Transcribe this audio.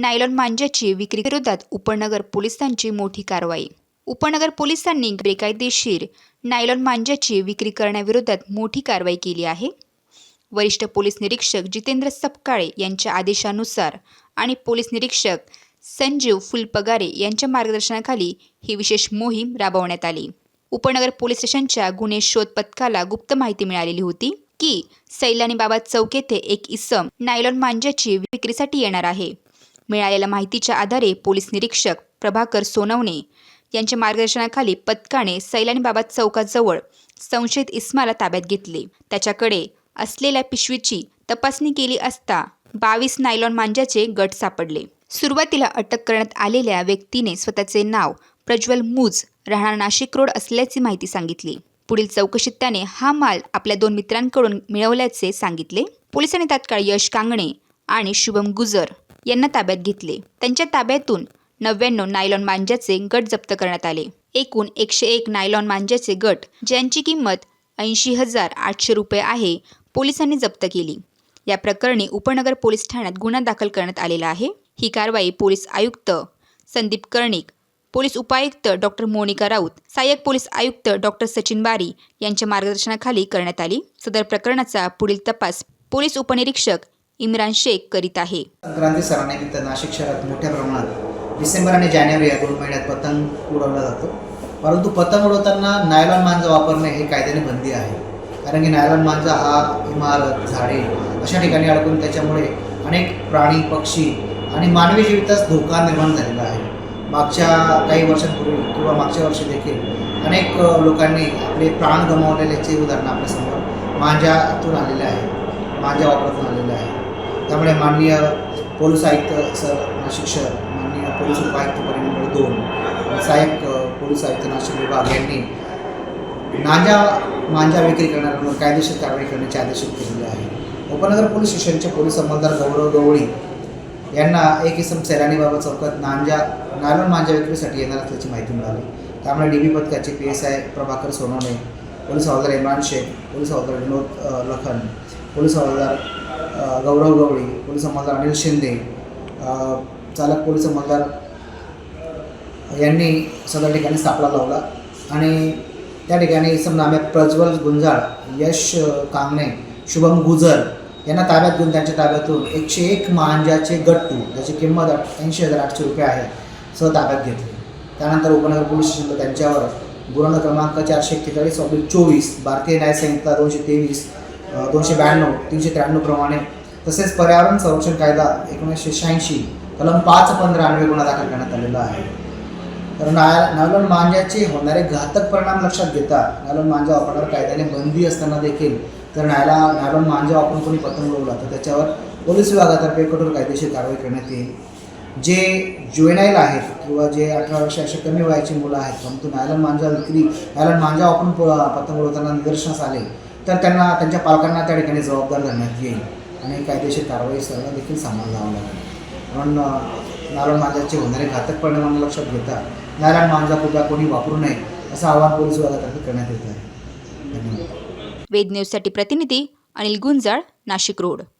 Nylon मांज्याची विक्री विरोधात उपनगर पोलिसांची मोठी कारवाई. उपनगर पोलिसांनी बेकायदेशीर नायलॉन मांज्याची विक्री करण्याविरोधात मोठी कारवाई केली आहे. वरिष्ठ पोलीस निरीक्षक जितेंद्र सपकाळे यांच्या आदेशानुसार आणि पोलीस निरीक्षक संजीव फुलपगारे यांच्या मार्गदर्शनाखाली ही विशेष मोहीम राबवण्यात आली. उपनगर पोलीस स्टेशनच्या गुन्हे शोध पथकाला गुप्त माहिती मिळालेली होती की सैलानी बाबा चौक येथे एक इसम नायलॉन मांज्याची विक्रीसाठी येणार आहे. मिळालेल्या माहितीच्या आधारे पोलीस निरीक्षक प्रभाकर सोनवणे यांच्या मार्गदर्शनाखाली पथकाने सैलानीबाबा चौकाजवळ संशयित इस्माला ताब्यात घेतले. त्याच्याकडे असलेल्या पिशवीची तपासणी केली असता बावीस नायलॉन मांजाचे गट सापडले. सुरुवातीला अटक करण्यात आलेल्या व्यक्तीने स्वतःचे नाव प्रज्वल मूज राहणार नाशिक रोड असल्याची माहिती सांगितली. पुढील चौकशीत त्याने हा माल आपल्या दोन मित्रांकडून मिळवल्याचे सांगितले. पोलिसांनी तात्काळ यश कांगणे आणि शुभम गुजर यांना ताब्यात घेतले. त्यांच्या ताब्यातून नव्याण्णव नायलॉन मांज्याचे गट जप्त करण्यात आले. एकूण एकशे एक नायलॉन मांज्याचे गट ज्यांची किंमत ऐंशी हजार आठशे रुपये आहे पोलिसांनी जप्त केली. या प्रकरणी उपनगर पोलीस ठाण्यात गुन्हा दाखल करण्यात आलेला आहे. ही कारवाई पोलीस आयुक्त संदीप कर्णिक पोलीस उपायुक्त डॉक्टर मोनिका राऊत सहाय्यक पोलीस आयुक्त डॉक्टर सचिन बारी यांच्या मार्गदर्शनाखाली करण्यात आली. सदर प्रकरणाचा पुढील तपास पोलीस उपनिरीक्षक इम्रान शेख करीत आहे. संक्रांती सणानिमित्त नाशिक शहरात मोठ्या प्रमाणात डिसेंबर आणि जानेवारी या दोन महिन्यात पतंग उडवला जातो. परंतु पतंग उडवताना नायलॉन मांजा वापरणे हे कायद्याने बंदी आहे. कारण की नायलॉन मांजा हा इमारत झाडे अशा ठिकाणी अडकून त्याच्यामुळे अनेक प्राणी पक्षी आणि मानवी जीवितास धोका निर्माण झालेला आहे. मागच्या काही वर्षांपूर्वी किंवा मागच्या वर्षी देखील अनेक लोकांनी आपले प्राण गमावलेल्याचे उदाहरण आपल्यासमोर मांजातून आलेले आहे. मांजा वापरातून आलेले आहे. त्यामुळे माननीय पोलीस आयुक्त सर नाशिक शहर माननीय पोलीस उपायुक्त परिमंडळ दोन सहाय्यक अ, पोलीस आयुक्त नाशिक विभाग यांनी नांजा मांजा विक्री करणाऱ्यांवर कायदेशीर कारवाई करण्याचे आदेश केलेले आहे उपनगर पोलीस स्टेशनचे पोलीस अंमलदार गौरव गवळी यांना एक इसम सैलानी बाबा चौकात नांजा नायलॉन मांजा विक्रीसाठी येणार असल्याची माहिती मिळाली. त्यामुळे डी बी पथकाचे P S I Prabhakar Sonawane police हवालदार इम्रान शेख पोलीस हवालदार विनोद लखन पोलीस हवालदार गौरव गवळी पोलीस अंमलदार अनिल शिंदे चालक पोलीस अंमलदार यांनी सदर ठिकाणी सापळा लावला. आणि त्या ठिकाणी समजा आम्ही प्रज्वल गुंजाळ यश कांगणे शुभम गुजर यांना ताब्यात घेऊन त्यांच्या ताब्यातून एकशे एक मांजाचे गट्टू ज्याची किंमत ऐंशी हजार आठशे रुपये आहे सह ताब्यात घेतली. त्यानंतर उपनगर पोलीस स्टेशनला त्यांच्यावर गुन्हा क्रमांक चारशे एक्केचाळीस ऑब्लिक चोवीस भारतीय न्यायसंहिता दोनशे तेवीस दोनशे ब्याण्णव तीनशे त्र्याण्णव प्रमाणे. तसेच पर्यावरण संरक्षण कायदा एकोणीसशे शहाऐंशी कलम पाच पंधरा अन्वये गुन्हा दाखल करण्यात आलेला आहे. तर नाय नायलॉन मांजाचे होणारे घातक परिणाम लक्षात घेता नायलॉन मांजा वापरण्यावर कायद्याने बंदी असताना देखील तर नायला नायलॉन मांजा वापरून कोणी पतंग उडवला तर त्याच्यावर पोलीस विभागातर्फे कठोर कायदेशीर कारवाई करण्यात येईल. जे जुएनाईल आहेत किंवा जे अठरा वर्षापेक्षा कमी वयाची मुलं आहेत परंतु नायलॉन मांजा विक्री नायलॉन मांजा वापरून प- पतंग उडवताना निदर्शनास आले तर त्यांना त्यांच्या पालकांना त्या ठिकाणी जबाबदार धरण्यात येईल. आणि कायदेशीर कारवाई सगळं देखील सामोरं जावं लागेल. म्हणून नारायण मांजाचे होणारे घातक परिणामांना लक्षात घेता नारायण मांजा कुठला कोणी वापरू नये असं आवाहन पोलीस विभागातर्फे करण्यात येत आहे. धन्यवाद. वेद न्यूजसाठी प्रतिनिधी अनिल गुंजाळ नाशिक रोड.